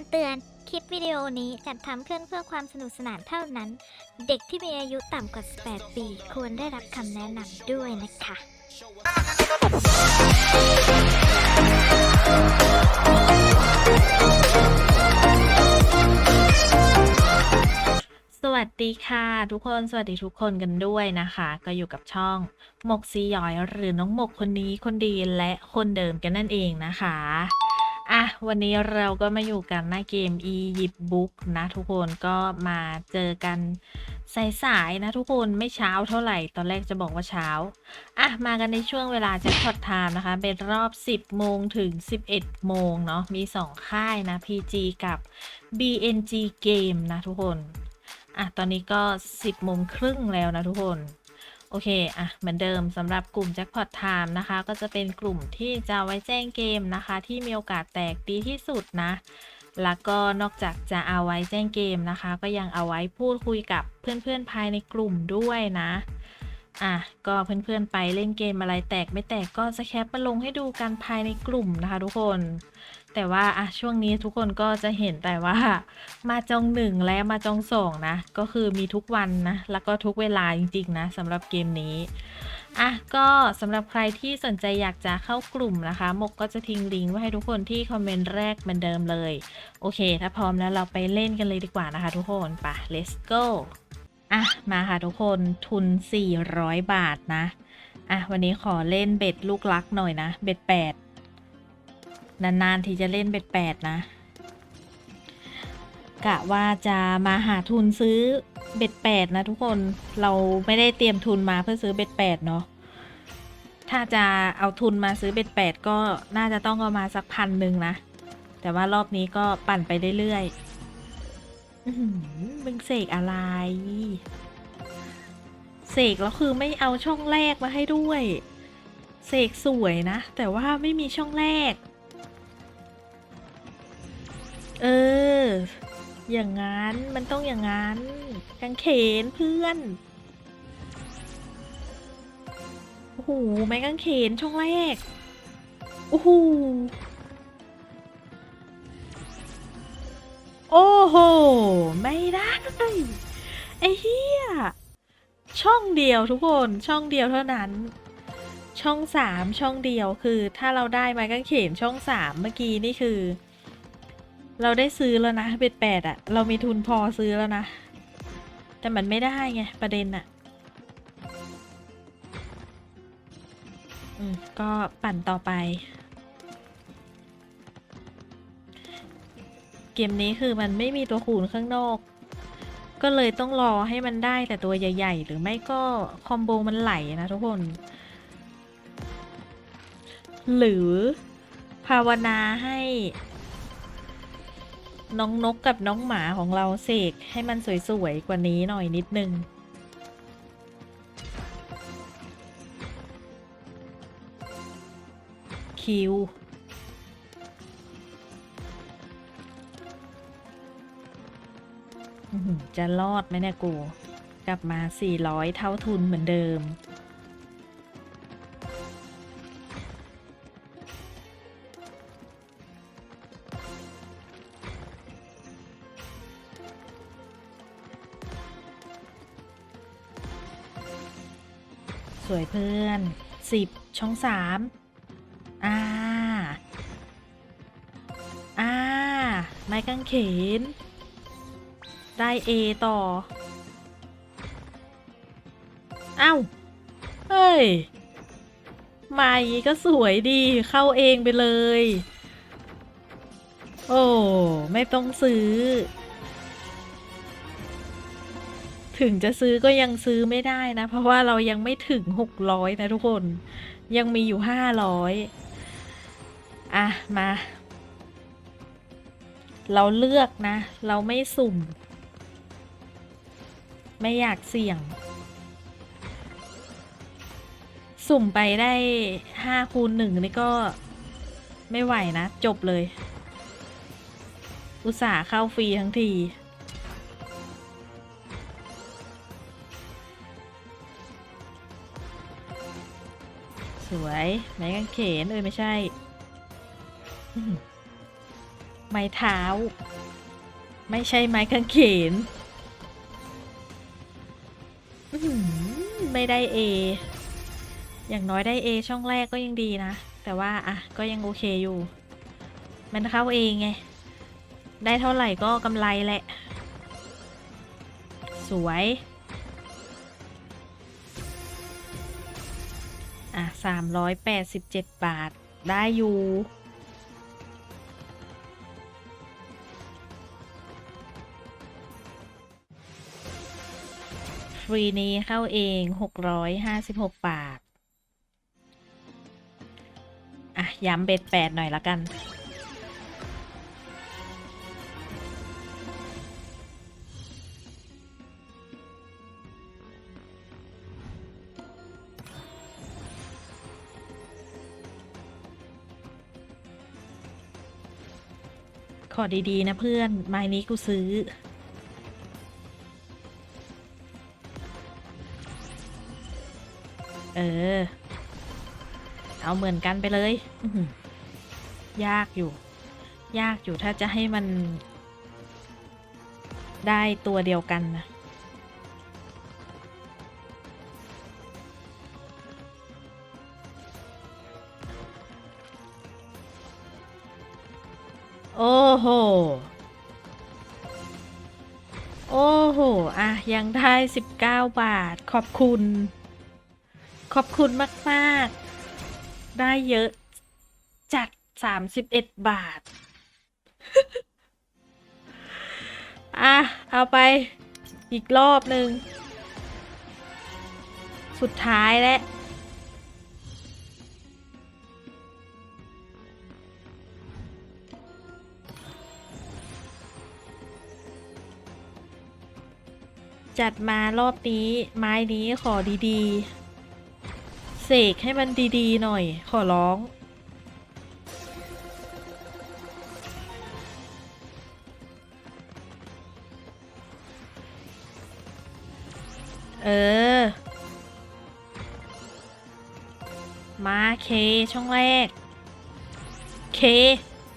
ำเตือน คลิปวิดีโอนี้จัดทำขึ้นเพื่อความสนุกสนานเท่านั้น เด็กที่มีอายุต่ำกว่า 18 ปี ควรได้รับคำแนะนำด้วยนะคะ สวัสดีค่ะทุกคน สวัสดีทุกคนกันด้วยนะคะ ก็อยู่กับช่องหมกซีย้อยหรือน้องหมกคนนี้คนดีและคนเดิมกันนั่นเองนะคะ อะวันนี้เราก็มาอยู่กันหน้าเกม e ยิบบุ๊กนะทุกคนก็มาเจอกันสายๆนะทุกคนไม่เช้าเท่าไหร่ตอนแรกจะบอกว่าเช้าอะมากันในช่วงเวลาแจ็คพอตไทม์นะคะ เป็นรอบ 10 โมงถึง 11 โมงเนาะมี 2 ค่ายนะ PG กับ BNG Game นะทุกคนอะตอนนี้ก็ 10 โมงครึ่งแล้วนะทุกคน โอเค อะ เหมือนเดิมสำหรับกลุ่มแจ็คพอตไทม์นะคะ ก็จะเป็นกลุ่มที่จะไว้แจ้งเกมนะคะ ที่มีโอกาสแตกดีที่สุดนะ แล้วก็นอกจากจะเอาไว้แจ้งเกมนะคะ ก็ยังเอาไว้พูดคุยกับเพื่อนๆภายในกลุ่มด้วยนะ อะก็เพื่อนๆไปเล่นเกมอะไรแตกไม่แตกก็จะแคปมาลงให้ดูกันภายในกลุ่มนะคะทุกคน แต่ว่าอะช่วงนี้ทุกคนก็จะเห็นแต่ว่ามาจองหนึ่งและมาจองสองนะ ก็คือมีทุกวันนะ แล้วก็ทุกเวลาจริงๆนะสำหรับเกมนี้อะก็สำหรับใครที่สนใจอยากจะเข้ากลุ่มนะคะมกก็จะทิ้งลิงก์ไว้ให้ทุกคนที่คอมเมนต์แรกเหมือนเดิมเลย โอเค ถ้าพร้อมแล้วเราไปเล่นกันเลยดีกว่านะคะทุกคนไป let's go อะ มาค่ะทุกคนทุน 400 บาทนะ อะ วันนี้ขอเล่นเบ็ดลูกลักหน่อยนะ เบ็ดแปดนานๆ ที่จะเล่นเบ็ดแปดนะ กะว่าจะมาหาทุนซื้อเบ็ดแปดนะทุกคนเราไม่ได้เตรียมทุนมาเพื่อซื้อเบ็ดแปดเนาะถ้าจะเอาทุนมาซื้อเบ็ดแปดก็น่าจะต้องเอามาสักพันหนึ่งนะ แต่ว่ารอบนี้ก็ปั่นไปเรื่อยๆ มึงเสกอะไร เสกแล้วคือไม่เอาช่องแรกมาให้ด้วย เสกสวยนะ แต่ว่าไม่มีช่องแรก เออ อย่างงั้นมันต้องอย่างงั้นกางเขนเพื่อนโอ้โหไม้กางเขนช่องแรกโอ้โห โอ้โห ไม่ได้ ไอ้เหี้ย ช่องเดียวทุกคน ช่องเดียวเท่านั้น ช่องสามช่องเดียวคือถ้าเราได้ไม้กางเขนช่องสามเมื่อกี้นี่คือ เราได้ซื้อแล้วนะเบ็ดแปดอะเรามีทุนพอซื้อแล้วนะ แต่มันไม่ได้ไงประเด็นอะอืมก็ปั่นต่อไป เกมนี้คือมันไม่มีตัวคูณข้างนอก ก็เลยต้องรอให้มันได้แต่ตัวใหญ่ ๆ หรือไม่ก็คอมโบมันไหลนะทุกคน หรือภาวนาให้ น้องนกกับน้องหมาของเราเสกให้มันสวยๆกว่านี้หน่อยนิดนึงคิว จะรอดไหมเนี่ยกู กลับมา 400 เท่าทุนเหมือนเดิม สวยเพื่อน 10 ช่อง 3 อ่า อ่า ไม้กางเขน ได้ A ต่อเอ้าเฮ้ย มาอย่างงี้ก็สวยดี เข้าเองไปเลย โอ้ ไม่ต้องซื้อ ถึงจะซื้อก็ยังซื้อไม่ได้นะ เพราะว่าเรายังไม่ถึง600นะทุกคน ยังมีอยู่500อะ มา เราเลือกนะ เราไม่สุ่ม ไม่อยากเสี่ยง สุ่มไปได้ห้าคูณหนึ่งนี่ก็ไม่ไหวนะ จบเลย อุตส่าห์เข้าฟรีทั้งที สวยไม้กางเขน เอ้ย ไม่ใช่ ไม้เท้า ไม่ใช่ไม้กางเขน ไม่ได้เออย่างน้อยได้เอช่องแรกก็ยังดีนะ แต่ว่าอะก็ยังโอเคอยู่ มันเข้าเองไง ได้เท่าไหร่ก็กำไรแหละ สวย อะสามร้อยแปดสิบเจ็ดบาท ได้อยู่ ฟรีนี้เข้าเองหกร้อยห้าสิบหกบาท อะ ย้ำเบ็ดแปดหน่อยละกัน ขอดี ๆ นะเพื่อน ไม้นี้กูซื้อ เอาเหมือนกันไปเลยยากอยู่ ยากอยู่ถ้าจะให้มัน ได้ตัวเดียวกันนะโอ้โห โอ้โห อะ ยังได้ 19 บาท ขอบคุณ ขอบคุณมาก ๆ ได้เยอะจัด31บาท อะ เอาไปอีกรอบหนึ่ง สุดท้ายแล้วจัดมารอบนี้ ไม้นี้ขอดี ๆ เสกให้มันดีๆหน่อย ขอร้อง เออ มาเคช่องแรก เค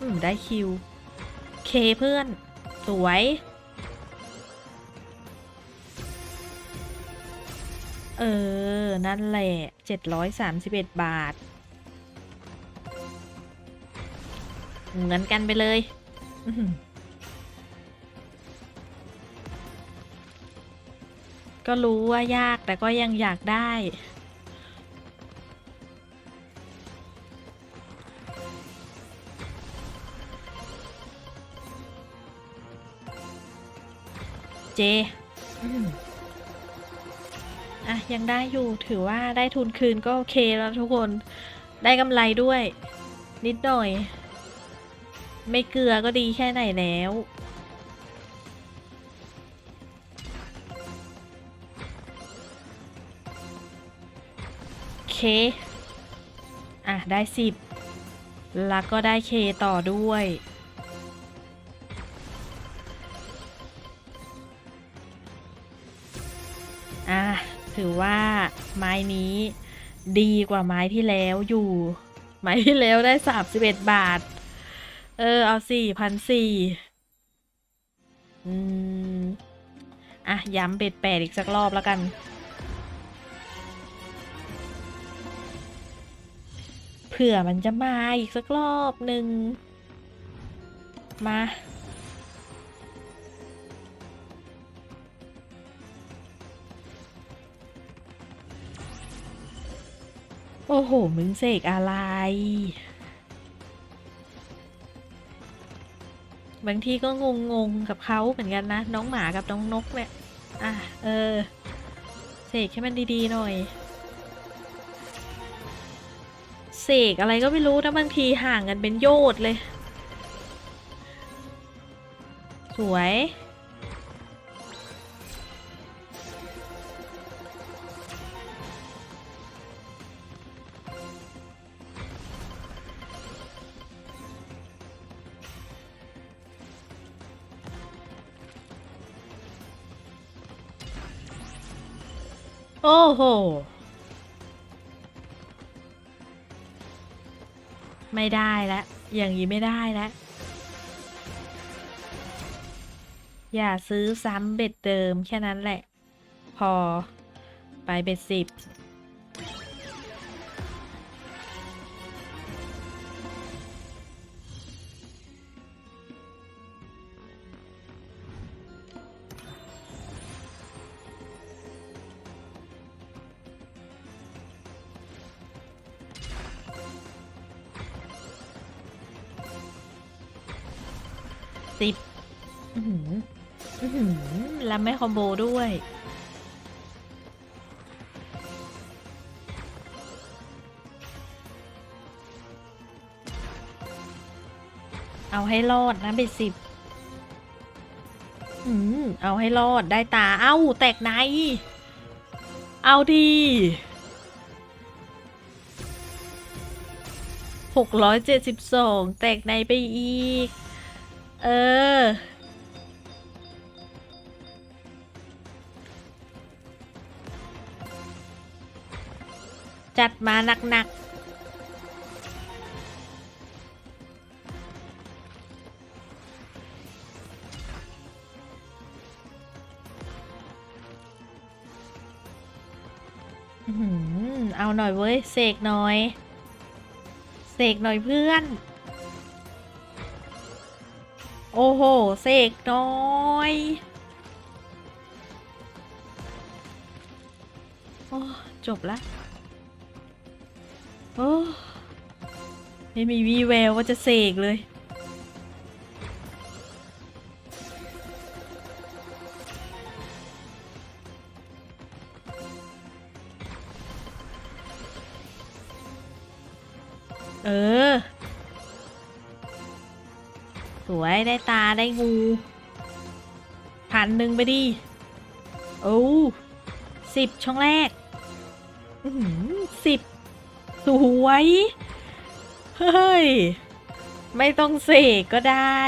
อืมได้คิว เคเพื่อน สวยเออ นั่นแหละ เจ็ดร้อยสามสิบเอ็ดบาท เหมือนกันไปเลยก็รู้ว่ายากแต่ก็ยังอยากได้ เจ อะยังได้อยู่ถือว่าได้ทุนคืนก็โอเคแล้วทุกคนได้กำไรด้วย นิดหน่อย ไม่เกลือก็ดีแค่ไหนแล้วเค อะ ได้สิบแล้วก็ได้เคต่อด้วย ไม้นี้ ดีกว่าไม้ที่แล้วอยู่ ไม้ที่แล้วได้สามสิบเอ็ดบาท เออ เอาสี่พันสี่อืม อะ ย้ำเบ็ดแปดอีกสักรอบแล้วกัน เผื่อมันจะมาอีกสักรอบหนึ่งมา โอ้โห มึงเสกอะไร บางทีก็งงงๆกับเขาเหมือนกันนะ น้องหมากับน้องนกเนี่ย อะ เออ เสกให้มันดีๆหน่อย เสกอะไรก็ไม่รู้นะบางทีห่างกันเป็นโยชน์เลย สวย โอ้โห ไม่ได้แล้ว อย่างนี้ไม่ได้แล้ว อย่าซื้อซ้ำเบ็ดเดิมแค่นั้นแหละ พอ ไปเบ็ดสิบ แล้วไม่คอมโบด้วย เอาให้รอดนะเบสิบอืมเอาให้รอดได้ตา เอ้า แตกในเอาดีหกร้อยเจ็ดสิบสองแตกในไปอีก เออ จัดมาหนักๆเอาหน่อยเว้ย เสกหน่อย เสกหน่อยเพื่อน โอ้โห เสกน้อยโอ้จบละ โอ้ไม่มีวีแววว่าจะเสกเลย เออ สวยได้ตาได้งูพันหนึ่งไปดิ โอ้สิบช่องแรกอือสิบ สวย เฮ้ย ไม่ต้องเสกก็ได้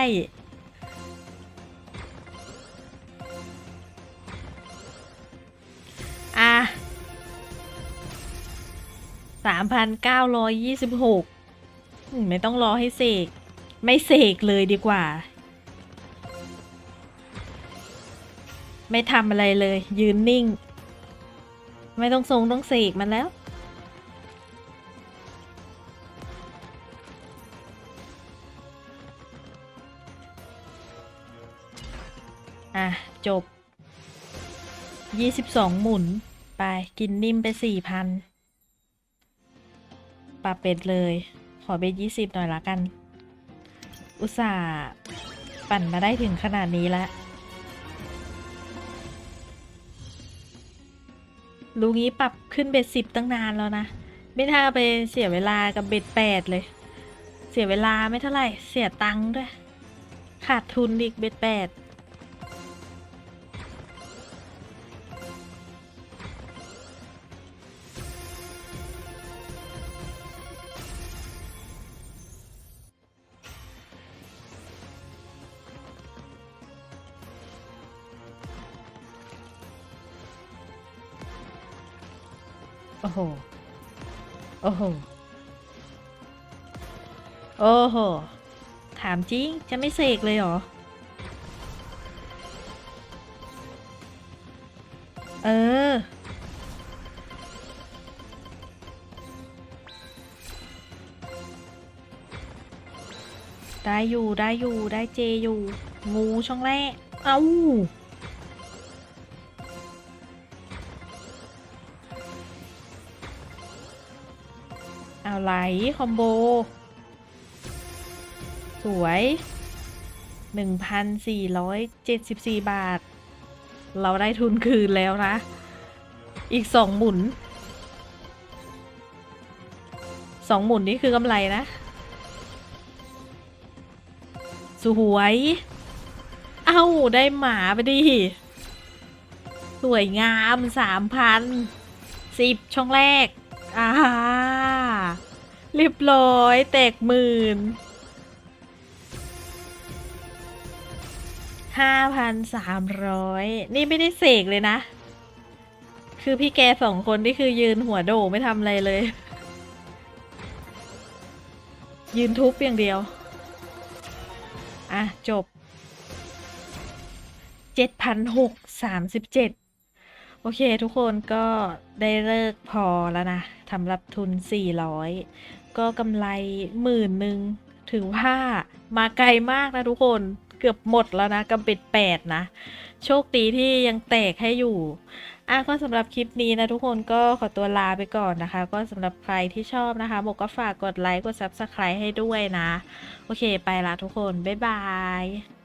อะสามพันเก้าร้อยยี่สิบหกไม่ต้องรอให้เสก ไม่เสกเลยดีกว่า ไม่ทำอะไรเลย ยืนนิ่ง ไม่ต้องทรงต้องเสกมันแล้ว จบยี่สิบสองหมุน ไป กินนิ่มไปสี่พันปาเป็ดเลย ขอเบ็ดยี่สิบหน่อยละกัน อุตส่าห์ปั่นมาได้ถึงขนาดนี้แล้วรู้งี้ปรับขึ้นเบ็ดสิบตั้งนานแล้วนะ ไม่น่าไปเสียเวลากับเบ็ดแปดเลย เสียเวลาไม่เท่าไหร่ เสียตังค์ด้วย ขาดทุนอีกเบ็ดแปด อ้โห โอ้โห โอ้โห ถามจริง จะไม่เสกเลยเหรอ เออ ได้อยู่ ได้อยู่ ได้เจอยู่ งูช่องแรก เอ้า เอาไหล คอมโบ สวย 1,474 บาท เราได้ทุนคืนแล้วนะ อีกสองหมุนสองหมุนนี่คือกำไรนะ สวย เอ้า ได้หมาไปดิ สวยงามสามพันสิบช่องแรก อ่าเรียบร้อย แตกหมื่นห้าพันสามร้อยนี่ไม่ได้เสกเลยนะ คือพี่แกสองคนที่คือยืนหัวโดไม่ทำอะไรเลย ยืนทุบอย่างเดียว อะ จบเจ็ดพันหกสามสิบเจ็ด โอเคทุกคนก็ได้เลิกพอแล้วนะสำหรับทุนสี่ร้อยก็กำไรหมื่นหนึ่งถือว่ามาไกลมากนะทุกคนเกือบหมดแล้วนะกำเป็ดแปดนะ โชคดีที่ยังแตกให้อยู่อะก็สำหรับคลิปนี้นะทุกคนก็ขอตัวลาไปก่อนนะคะ ก็สำหรับใครที่ชอบนะคะบอกก็ฝากกดไลค์กด Subscribe ให้ด้วยนะ โอเคไปละทุกคน บ๊ายบาย